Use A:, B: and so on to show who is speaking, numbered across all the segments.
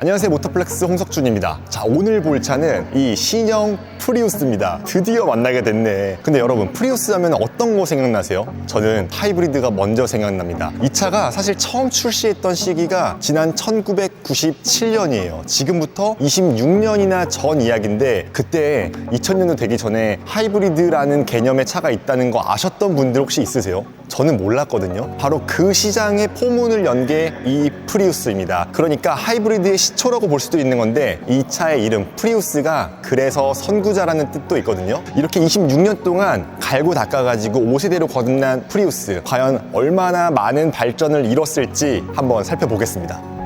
A: 안녕하세요 모터플렉스 홍석준입니다. 자 오늘 볼 차는 이 신형 프리우스입니다. 드디어 만나게 됐네. 근데 여러분 프리우스 하면 어떤 거 생각나세요? 저는 하이브리드가 먼저 생각납니다. 이 차가 사실 처음 출시했던 시기가 지난 1997년이에요. 지금부터 26년이나 전 이야기인데 그때 2000년도 되기 전에 하이브리드라는 개념의 차가 있다는 거 아셨던 분들 혹시 있으세요? 저는 몰랐거든요. 바로 그 시장의 포문을 연 게 이 프리우스입니다. 그러니까 하이브리드의 시초라고 볼 수도 있는 건데 이 차의 이름 프리우스가 그래서 선구자라는 뜻도 있거든요. 이렇게 26년 동안 갈고 닦아가지고 5세대로 거듭난 프리우스 과연 얼마나 많은 발전을 이뤘을지 한번 살펴보겠습니다.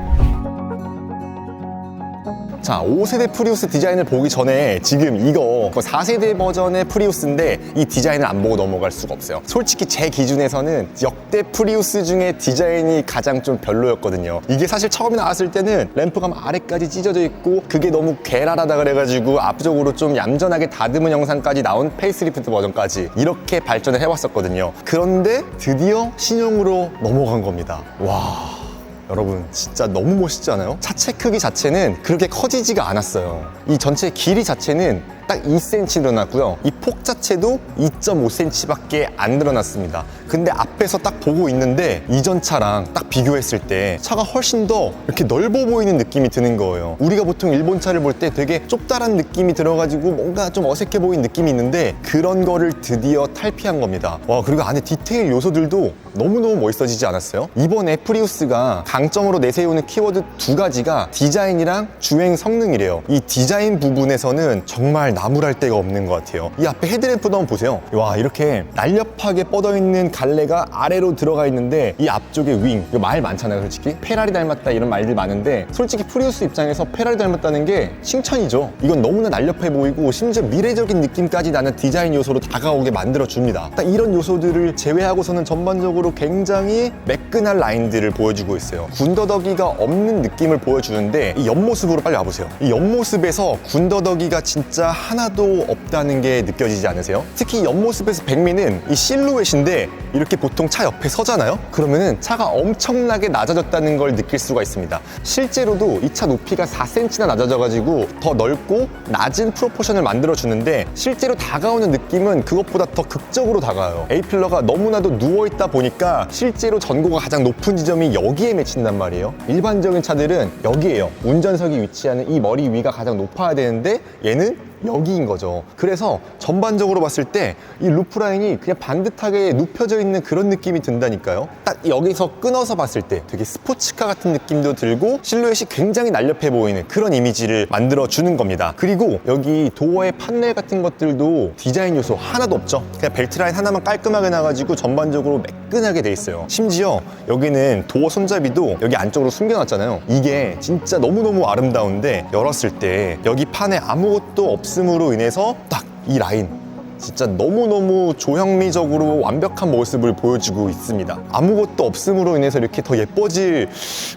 A: 자, 5세대 프리우스 디자인을 보기 전에 지금 이거 4세대 버전의 프리우스인데 이 디자인을 안 보고 넘어갈 수가 없어요. 솔직히 제 기준에서는 역대 프리우스 중에 디자인이 가장 좀 별로였거든요. 이게 사실 처음에 나왔을 때는 램프가 막 아래까지 찢어져 있고 그게 너무 괴랄하다 그래가지고 앞쪽으로 좀 얌전하게 다듬은 영상까지 나온 페이스리프트 버전까지 이렇게 발전을 해왔었거든요. 그런데 드디어 신형으로 넘어간 겁니다. 와. 여러분 진짜 너무 멋있지 않아요? 차체 크기 자체는 그렇게 커지지가 않았어요 이 전체 길이 자체는 딱 2cm 늘어났고요. 이 폭 자체도 2.5cm밖에 안 늘어났습니다. 근데 앞에서 딱 보고 있는데 이전 차랑 딱 비교했을 때 차가 훨씬 더 이렇게 넓어 보이는 느낌이 드는 거예요. 우리가 보통 일본 차를 볼 때 되게 좁다란 느낌이 들어가지고 뭔가 좀 어색해 보이는 느낌이 있는데 그런 거를 드디어 탈피한 겁니다. 와 그리고 안에 디테일 요소들도 너무너무 멋있어지지 않았어요? 이번에 프리우스가 강점으로 내세우는 키워드 두 가지가 디자인이랑 주행 성능이래요. 이 디자인 부분에서는 정말 나 무랄 데가 없는 것 같아요. 이 앞에 헤드램프도 한번 보세요. 와 이렇게 날렵하게 뻗어있는 갈래가 아래로 들어가 있는데 이 앞쪽에 윙. 이거 말 많잖아요 솔직히. 페라리 닮았다 이런 말들 많은데 솔직히 프리우스 입장에서 페라리 닮았다는 게 칭찬이죠. 이건 너무나 날렵해 보이고 심지어 미래적인 느낌까지 나는 디자인 요소로 다가오게 만들어 줍니다. 딱 이런 요소들을 제외하고서는 전반적으로 굉장히 매끈한 라인들을 보여주고 있어요. 군더더기가 없는 느낌을 보여주는데 이 옆모습으로 빨리 와보세요. 이 옆모습에서 군더더기가 진짜 하나도 없다는 게 느껴지지 않으세요? 특히 옆모습에서 백미는 이 실루엣인데 이렇게 보통 차 옆에 서잖아요? 그러면은 차가 엄청나게 낮아졌다는 걸 느낄 수가 있습니다. 실제로도 이 차 높이가 4cm나 낮아져가지고 더 넓고 낮은 프로포션을 만들어주는데 실제로 다가오는 느낌은 그것보다 더 극적으로 다가와요. A필러가 너무나도 누워있다 보니까 실제로 전고가 가장 높은 지점이 여기에 맺힌단 말이에요. 일반적인 차들은 여기에요. 운전석이 위치하는 이 머리 위가 가장 높아야 되는데 얘는 여기인 거죠. 그래서 전반적으로 봤을 때 이 루프 라인이 그냥 반듯하게 눕혀져 있는 그런 느낌이 든다니까요. 딱 여기서 끊어서 봤을 때 되게 스포츠카 같은 느낌도 들고 실루엣이 굉장히 날렵해 보이는 그런 이미지를 만들어 주는 겁니다. 그리고 여기 도어의 판넬 같은 것들도 디자인 요소 하나도 없죠. 그냥 벨트 라인 하나만 깔끔하게 나가지고 전반적으로 매끈하게 돼 있어요. 심지어 여기는 도어 손잡이도 여기 안쪽으로 숨겨놨잖아요. 이게 진짜 너무너무 아름다운데 열었을 때 여기 판에 아무것도 없 음으로 인해서 딱 이 라인 진짜 너무너무 조형미적으로 완벽한 모습을 보여주고 있습니다. 아무것도 없음으로 인해서 이렇게 더 예뻐질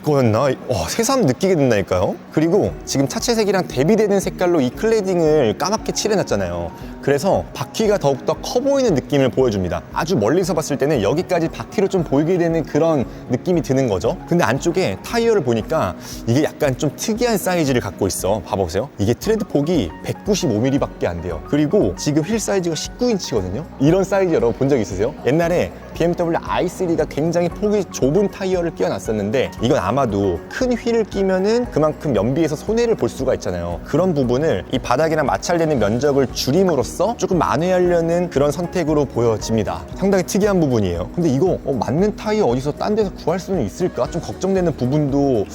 A: 거였나? 와, 새삼 느끼게 된다니까요. 그리고 지금 차체색이랑 대비되는 색깔로 이 클레딩을 까맣게 칠해놨잖아요. 그래서 바퀴가 더욱더 커 보이는 느낌을 보여줍니다. 아주 멀리서 봤을 때는 여기까지 바퀴로 좀 보이게 되는 그런 느낌이 드는 거죠. 근데 안쪽에 타이어를 보니까 이게 약간 좀 특이한 사이즈를 갖고 있어. 봐보세요. 이게 트레드 폭이 195mm밖에 안 돼요. 그리고 지금 휠 사이즈가 19인치거든요. 이런 사이즈 여러분 본 적 있으세요? 옛날에 BMW i3가 굉장히 폭이 좁은 타이어를 끼워놨었는데 이건 아마도 큰 휠을 끼면은 그만큼 연비에서 손해를 볼 수가 있잖아요. 그런 부분을 이 바닥이랑 마찰되는 면적을 줄임으로써 조금 만회하려는 그런 선택으로 보여집니다. 상당히 특이한 부분이에요. 근데 이거 어, 맞는 타이어 어디서 딴 데서 구할 수는 있을까? 좀 걱정되는 부분도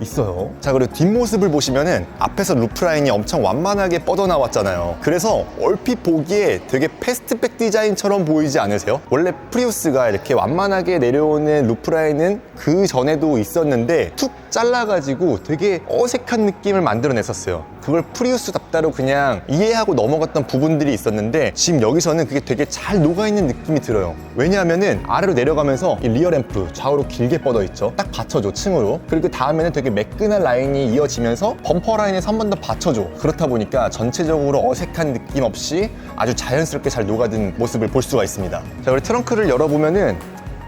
A: 있어요. 자, 그리고 뒷모습을 보시면은 앞에서 루프라인이 엄청 완만하게 뻗어나왔잖아요. 그래서 얼핏 보기에 되게 패스트백 디자인처럼 보이지 않으세요? 원래 프리우스가 이렇게 완만하게 내려오는 루프라인은 그 전에도 있었는데 툭 잘라가지고 되게 어색한 느낌을 만들어냈었어요. 그걸 프리우스답다로 그냥 이해하고 넘어갔던 부분들이 있었는데 지금 여기서는 그게 되게 잘 녹아있는 느낌이 들어요. 왜냐하면은 아래로 내려가면서 이 리어 램프 좌우로 길게 뻗어 있죠. 딱 받쳐줘 층으로. 그리고 다음에는 되게 매끈한 라인이 이어지면서 범퍼 라인에서 한 번 더 받쳐줘. 그렇다 보니까 전체적으로 어색한 느낌 없이 아주 자연스럽게 잘 녹아든 모습을 볼 수가 있습니다. 자, 우리 트렁크를 열어보면은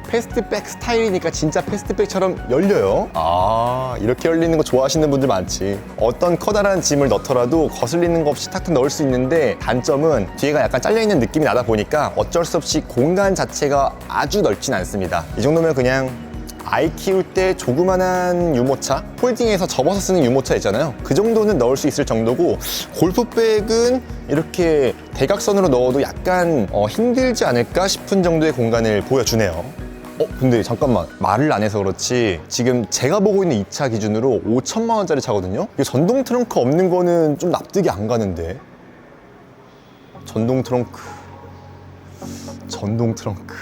A: 패스트백 스타일이니까 진짜 패스트백처럼 열려요. 아, 이렇게 열리는 거 좋아하시는 분들 많지. 어떤 커다란 짐을 넣더라도 거슬리는 거 없이 탁탁 넣을 수 있는데 단점은 뒤에가 약간 잘려 있는 느낌이 나다 보니까 어쩔 수 없이 공간 자체가 아주 넓진 않습니다. 이 정도면 그냥 아이 키울 때 조그만한 유모차? 폴딩해서 접어서 쓰는 유모차 있잖아요. 그 정도는 넣을 수 있을 정도고 골프백은 이렇게 대각선으로 넣어도 약간 어, 힘들지 않을까 싶은 정도의 공간을 보여주네요. 어, 근데 잠깐만. 말을 안 해서 그렇지. 지금 제가 보고 있는 이 차 기준으로 5천만 원짜리 차거든요? 이거 전동 트렁크 없는 거는 좀 납득이 안 가는데. 전동 트렁크. 전동 트렁크.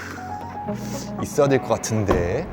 A: 있어야 될 것 같은데.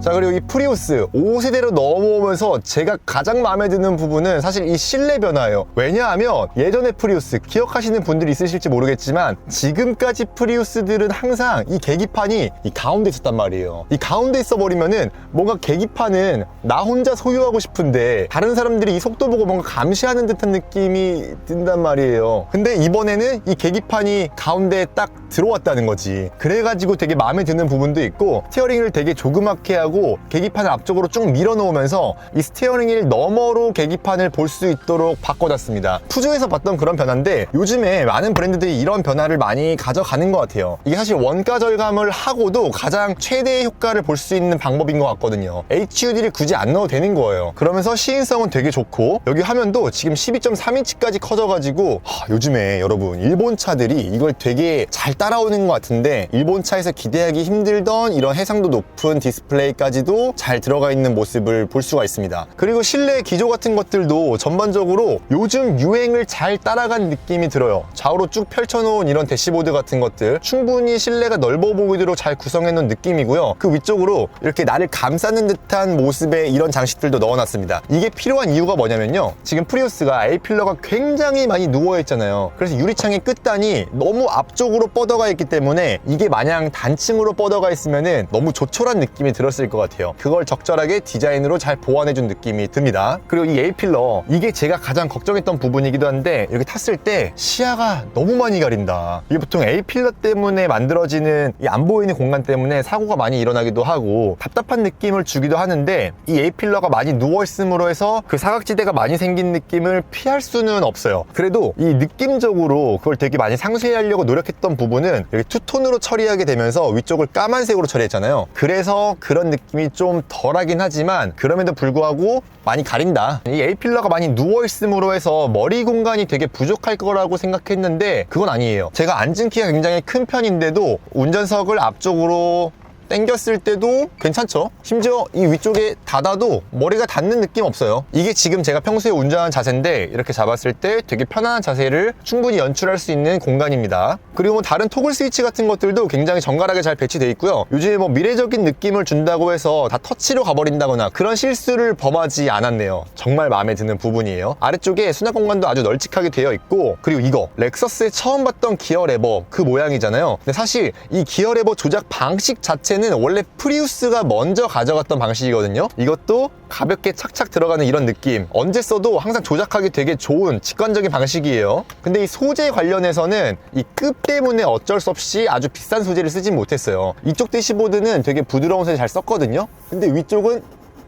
A: 자 그리고 이 프리우스 5세대로 넘어오면서 제가 가장 마음에 드는 부분은 사실 이 실내 변화예요. 왜냐하면 예전에 프리우스 기억하시는 분들이 있으실지 모르겠지만 지금까지 프리우스들은 항상 이 계기판이 이 가운데 있었단 말이에요. 이 가운데 있어 버리면은 뭔가 계기판은 나 혼자 소유하고 싶은데 다른 사람들이 이 속도 보고 뭔가 감시하는 듯한 느낌이 든단 말이에요. 근데 이번에는 이 계기판이 가운데에 딱 들어왔다는 거지. 그래가지고 되게 마음에 드는 부분도 있고 스티어링을 되게 조그맣게 하고 계기판을 앞쪽으로 쭉 밀어놓으면서 이 스티어링 휠 너머로 계기판을 볼 수 있도록 바꿔놨습니다. 푸조에서 봤던 그런 변화인데 요즘에 많은 브랜드들이 이런 변화를 많이 가져가는 것 같아요. 이게 사실 원가 절감을 하고도 가장 최대의 효과를 볼 수 있는 방법인 것 같거든요. HUD를 굳이 안 넣어도 되는 거예요. 그러면서 시인성은 되게 좋고 여기 화면도 지금 12.3인치까지 커져가지고 하, 요즘에 여러분 일본 차들이 이걸 되게 잘 따라오는 것 같은데 일본 차에서 기대하기 힘들던 이런 해상도 높은 디스플레이 까지도 잘 들어가 있는 모습을 볼 수가 있습니다. 그리고 실내 기조 같은 것들도 전반적으로 요즘 유행을 잘 따라간 느낌이 들어요. 좌우로 쭉 펼쳐놓은 이런 대시보드 같은 것들 충분히 실내가 넓어 보이도록 잘 구성해 놓은 느낌이고요. 그 위쪽으로 이렇게 나를 감싸는 듯한 모습의 이런 장식들도 넣어놨습니다. 이게 필요한 이유가 뭐냐면요. 지금 프리우스가 A필러가 굉장히 많이 누워있잖아요. 그래서 유리창의 끝단이 너무 앞쪽으로 뻗어가 있기 때문에 이게 마냥 단층으로 뻗어가 있으면은 너무 조촐한 느낌이 들었을 것 같아요. 그걸 적절하게 디자인으로 잘 보완해준 느낌이 듭니다. 그리고 이 A필러 이게 제가 가장 걱정했던 부분이기도 한데 이렇게 탔을 때 시야가 너무 많이 가린다. 이게 보통 A필러 때문에 만들어지는 이 안 보이는 공간 때문에 사고가 많이 일어나기도 하고 답답한 느낌을 주기도 하는데 이 A필러가 많이 누워있음으로 해서 그 사각지대가 많이 생긴 느낌을 피할 수는 없어요. 그래도 이 느낌적으로 그걸 되게 많이 상쇄 하려고 노력했던 부분은 이렇게 투톤으로 처리하게 되면서 위쪽을 까만색으로 처리했잖아요. 그래서 그런 느낌 이 좀 덜하긴 하지만 그럼에도 불구하고 많이 가린다. 이 A필러가 많이 누워있음으로 해서 머리 공간이 되게 부족할 거라고 생각했는데 그건 아니에요. 제가 앉은 키가 굉장히 큰 편인데도 운전석을 앞쪽으로 당겼을 때도 괜찮죠? 심지어 이 위쪽에 닫아도 머리가 닿는 느낌 없어요. 이게 지금 제가 평소에 운전하는 자세인데 이렇게 잡았을 때 되게 편안한 자세를 충분히 연출할 수 있는 공간입니다. 그리고 뭐 다른 토글 스위치 같은 것들도 굉장히 정갈하게 잘 배치되어 있고요. 요즘에 뭐 미래적인 느낌을 준다고 해서 다 터치로 가버린다거나 그런 실수를 범하지 않았네요. 정말 마음에 드는 부분이에요. 아래쪽에 수납 공간도 아주 널찍하게 되어 있고 그리고 이거. 렉서스에 처음 봤던 기어 레버 그 모양이잖아요. 근데 사실 이 기어 레버 조작 방식 자체 는 원래 프리우스가 먼저 가져갔던 방식이거든요. 이것도 가볍게 착착 들어가는 이런 느낌. 언제 써도 항상 조작하기 되게 좋은 직관적인 방식이에요. 근데 이 소재 관련해서는 이급 때문에 어쩔 수 없이 아주 비싼 소재를 쓰진 못했어요. 이쪽 대시보드는 되게 부드러운 소재 잘 썼거든요. 근데 위쪽은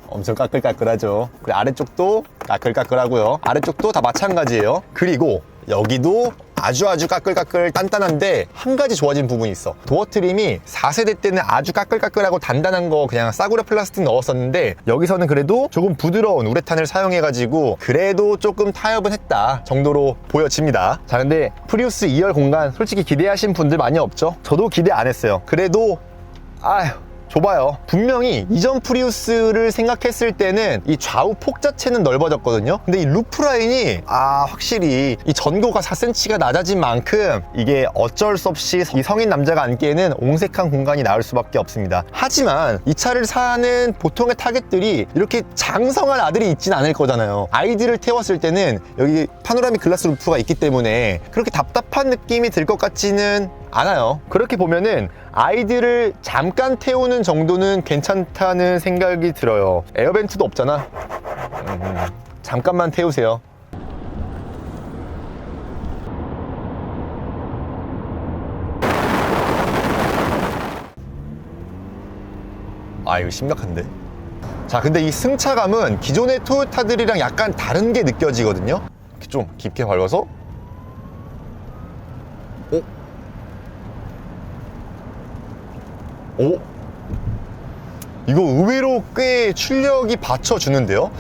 A: 엄청 까끌까끌하죠. 그리고 아래쪽도 까끌까끌하고요. 아래쪽도 다 마찬가지예요. 그리고 여기도 아주 아주 까끌까끌 단단한데 한 가지 좋아진 부분이 있어. 도어 트림이 4세대 때는 아주 까끌까끌하고 단단한 거 그냥 싸구려 플라스틱 넣었었는데 여기서는 그래도 조금 부드러운 우레탄을 사용해 가지고 그래도 조금 타협은 했다 정도로 보여집니다. 자 근데 프리우스 2열 공간 솔직히 기대하신 분들 많이 없죠? 저도 기대 안 했어요. 그래도 아휴 좁아요. 분명히 이전 프리우스를 생각했을 때는 이 좌우 폭 자체는 넓어졌거든요. 근데 이 루프 라인이 아 확실히 이 전고가 4cm가 낮아진 만큼 이게 어쩔 수 없이 이 성인 남자가 앉기에는 옹색한 공간이 나올 수밖에 없습니다. 하지만 이 차를 사는 보통의 타겟들이 이렇게 장성한 아들이 있진 않을 거잖아요. 아이들을 태웠을 때는 여기 파노라믹 글라스 루프가 있기 때문에 그렇게 답답한 느낌이 들 것 같지는 않아요. 그렇게 보면은 아이들을 잠깐 태우는 정도는 괜찮다는 생각이 들어요. 에어벤트도 없잖아. 음, 잠깐만 태우세요. 아 이거 심각한데 자 근데 이 승차감은 기존의 토요타들이랑 약간 다른 게 느껴지거든요 좀 깊게 밟아서 오? 오? 이거 의외로 꽤 출력이 받쳐주는데요?